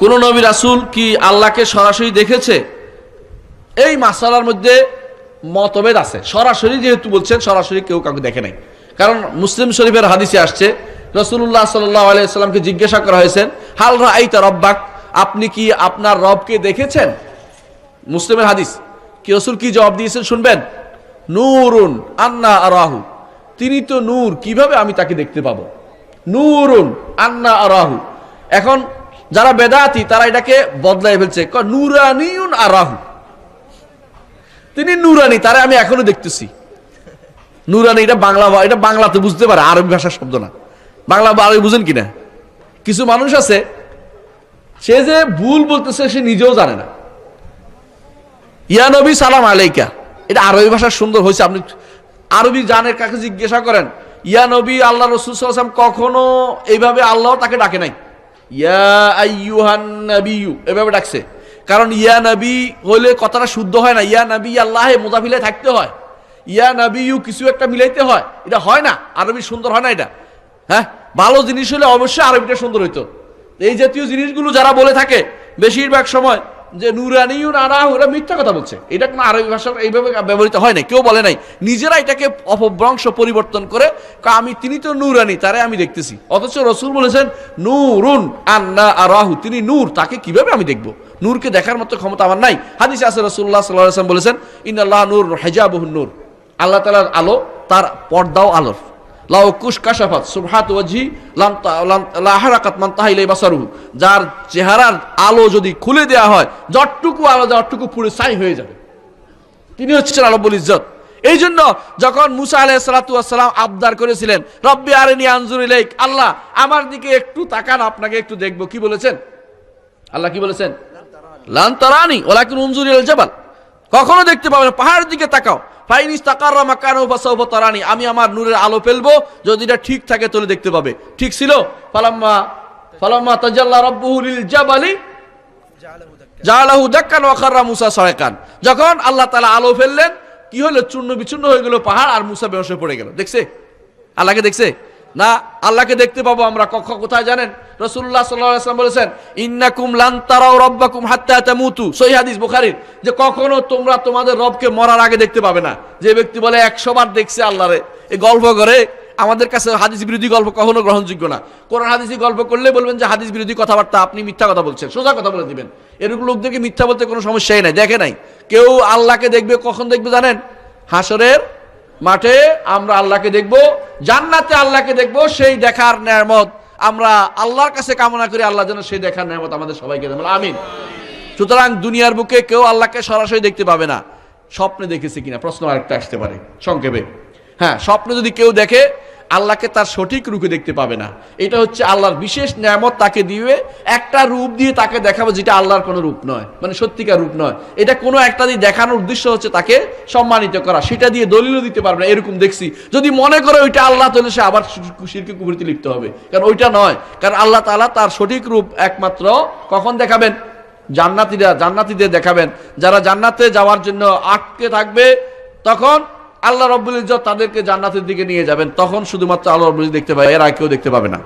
কোন নবী রাসূল কি আল্লাহকে সরাসরি দেখেছে? এই মাসালার মধ্যে মতভেদ আছে। সরাসরি যেহেতু বলছেন, সরাসরি কেউ কাউকে দেখে নাই। কারণ মুসলিম শরীফের হাদিসে আসছে রসুল্লাহ সাল্লামকে জিজ্ঞাসা করা হয়েছে, হাল রাইতা রব্বাক? আপনি কি আপনার রবকে দেখেছেন? মুসলিমের হাদিস। কি রসুল কি জবাব দিয়েছেন শুনবেন? নূরুন আন্না আরাহু। তিনি তো নূর, কীভাবে আমি তাকে দেখতে পাবো? নূরুন আন্না আরাহু। এখন যারা বেদাতি, তারা এটাকে বদলাই ফেলছে। নুরানিউন আরাহু। তিনি নুরানি, তারা আমি এখনও দেখতেছি। নুরানি, এটা বাংলা, এটা বাংলাতে বুঝতে পারে, আরবি ভাষার শব্দ না। বাংলা আরবি বুঝেন কিনা? কিছু মানুষ আছে, সে যে ভুল বলতেছে, সে নিজেও জানে না। ইয়া নবী, সালাম আলাইকা। এটা আরবি ভাষা সুন্দর হয়েছে, আপনি আরবি জানের কাকে জিজ্ঞাসা করেন। ইয়া নবী, আল্লাহ রসুল কখনো এইভাবে আল্লাহ তাকে ডাকে নাই। ইয়া আইয়ুহান নবিয়ু এভাবে ডাকছে। কারণ ইয়া নবী হলে কথাটা শুদ্ধ হয় না। ইয়া নবী আল্লাহে মোজাফিলে থাকতে হয়। ইয়া নবী কিছু একটা মিলাইতে হয়। এটা হয় না। আরবি সুন্দর হয় না এটা। হ্যাঁ? ভালো জিনিস হলে অবশ্যই আরবিটা সুন্দর হইতো। এই জাতীয় জিনিসগুলো যারা বলে থাকে, বেশিরভাগ সময় যে নুরানিউ নারা ওরা মিথ্যা কথা বলছে। এটা কোনো আরবি ভাষা এইভাবে ব্যবহৃত হয় না কেউ বলে নাই। নিজেরা এটাকে অপভ্রংশ পরিবর্তন করে আমি, তিনি তো নুরানি, তারে আমি দেখতেছি। অথচ রসুল বলেছেন, নুরুন আন্না আরাহু। তিনি নূর, তাকে কীভাবে আমি দেখব? নূরকে দেখার মতো ক্ষমতা আমার নাই। হাদিসে আছে রসুল্লাহ সাল্লাহ বলেছেন, ইন্নাল্লাহ নূর হেজাবহুন নূর। আল্লাহ তালার আলো, তার পর্দাও আলোর। লাউ কুশ কাশাফাত, সুবহাত ওয়াজহি লাম তা- লাম- লা হারাকাত মান তাহাইলাই বাসারুহু। যার চেহারার আলো যদি খুলে দেওয়া হয়, যতটুকু আলো, যতটুকু পুরো ছাই হয়ে যাবে। তিনি হচ্ছেন আরব্বুল ইজ্জত। এই জন্য যখন মুসা আলাহ সালাতাম আবদার করেছিলেন, রব্বি আরেনি আনজুর ইলাইক, আল্লাহ আমার দিকে একটু তাকান, আপনাকে একটু দেখব, কি বলেছেন? আল্লাহ কি বলেছেন? লান তারানি ওলাকিন ইলাল জাবাল। কখনো দেখতে পাবে না, পাহাড়ের দিকে তাকাও। ফাইনিস তাকাররা মাকানো তারানি, আমি আমার নূরের আলো ফেলব, যদি এটা ঠিক থাকে তাহলে দেখতে পাবে। ঠিক ছিল? ফালাম্মা ফালাম্মা তাজাল্লা রাব্বুহু লিল জাবালি, জালাহু দাক্কান ওয়াখাররা মুসা সয়কান যখন আল্লাহ তাআলা আলো ফেললেন, কি হলো? চূর্ণ বিচূর্ণ হয়ে গেল পাহাড় আর মুসা বেহসে পড়ে গেল। দেখছে? আল্লাহকে দেখছে? না, আল্লাহকে দেখতে পাবো আমরা। কক্ষ কোথায় জানেন? রসুল্লাহ সাল্লাম বলেছেন, ইন্নাকুম লান তারাও রব্বাকুম হাত্তা তামুতু। সহি হাদিস বুখারীর, যে কখনো তোমরা তোমাদের রবকে মরার আগে দেখতে পাবে না। যে ব্যক্তি বলে, একশো বার দেখছে আল্লাহরে। এই গল্প করে, আমাদের কাছে হাদিস বিরোধী গল্প কখনো গ্রহণযোগ্য না। কোরআন হাদিসি গল্প করলে বলবেন যে, হাদিস বিরোধী কথাবার্তা, আপনি মিথ্যা কথা বলছেন। সোজা কথা বলে দিবেন। এরকম লোকদেরকে মিথ্যা বলতে কোনো সমস্যাই নাই। দেখে নাই। কেউ আল্লাহকে দেখবে, কখন দেখবে জানেন? হাসরের মাঠে আমরা আল্লাহকে দেখব, জান্নাতে আল্লাহকে দেখব, সেই দেখার নেয়ামত আমরা আল্লাহর কাছে কামনা করি, আল্লাহ যেন সেই দেখার নেয়ামত আমাদের সবাইকে দেন। আমিন। সুতরাং দুনিয়ার বুকে কেউ আল্লাহকে সরাসরি দেখতে পাবে না। স্বপ্নে দেখেছে কিনা? প্রশ্ন আরেকটা আসতে পারে। সংক্ষেপে। হ্যাঁ স্বপ্নে যদি কেউ দেখে আল্লাহকে তার সঠিক রূপে দেখতে পাবে না। এটা হচ্ছে আল্লাহর বিশেষ নিয়ামত তাকে দিবে একটা রূপ দিয়ে তাকে দেখাবো যেটা আল্লাহর কোনো রূপ নয় মানে সত্যিকার রূপ নয়। এটা কোনো একটা দিয়ে দেখানোর উদ্দেশ্য হচ্ছে তাকে সম্মানিত করা। সেটা দিয়ে দলিলও দিতে পারবে না, এরকম দেখছি। যদি মনে করে ওইটা আল্লাহ, তাহলে সে আবার শিরকে কুবরিতে লিখতে হবে। কারণ ওইটা নয়। কারণ আল্লাহ তাআলা তার সঠিক রূপ একমাত্র কখন দেখাবেন? জান্নাতীরা জান্নাতীদের দেখাবেন। যারা জান্নাতে যাওয়ার জন্য আটকে থাকবে, তখন আল্লাহ রব্বুল ইজ্জত তাদেরকে জান্নাতের দিকে নিয়ে যাবেন, তখন শুধুমাত্র আল্লাহ রব্বুল দেখতে পাবে, এর আর কেউ দেখতে পাবে না।